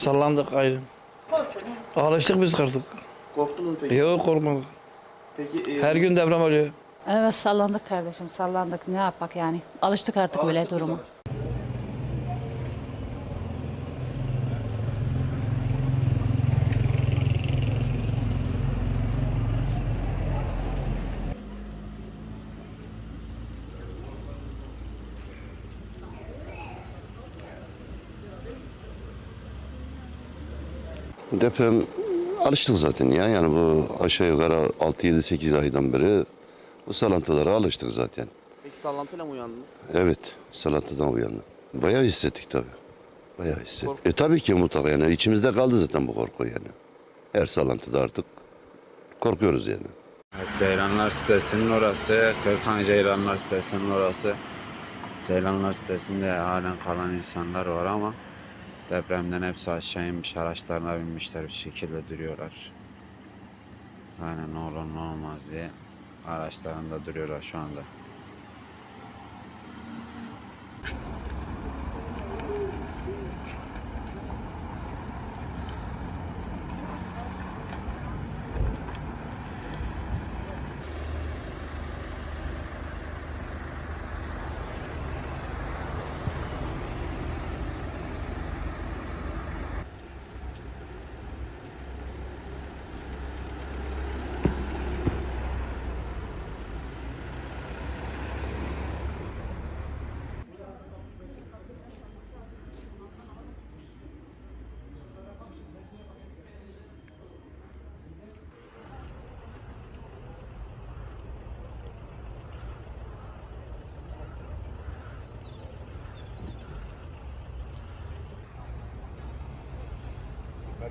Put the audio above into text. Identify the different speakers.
Speaker 1: Sallandık ayrı. Alıştık biz artık.
Speaker 2: Korktunuz peki?
Speaker 1: Yok korkmadık.
Speaker 2: Peki e,
Speaker 1: Her gün deprem oluyor.
Speaker 3: Evet sallandık kardeşim sallandık ne yapak yani. Alıştık artık böyle duruma.
Speaker 4: Deprem alıştık zaten ya. Yani bu aşağı yukarı 6-7-8 aydan beri bu sallantılara alıştık zaten.
Speaker 2: Peki sallantıyla mı uyandınız?
Speaker 4: Evet, sallantıdan uyandım. Bayağı hissettik tabii. Bayağı hissettik. E tabii ki mutlaka yani içimizde kaldı zaten bu korku yani. Her sallantıda artık korkuyoruz yani.
Speaker 5: Ceylanlar sitesinin orası, Kırkhan Ceylanlar sitesinin orası. Ceylanlar sitesinde halen kalan insanlar var ama depremden hepsi aşağı inmiş, araçlarına binmişler bir şekilde duruyorlar. Yani ne olur olmaz diye araçlarında duruyorlar şu anda. 자.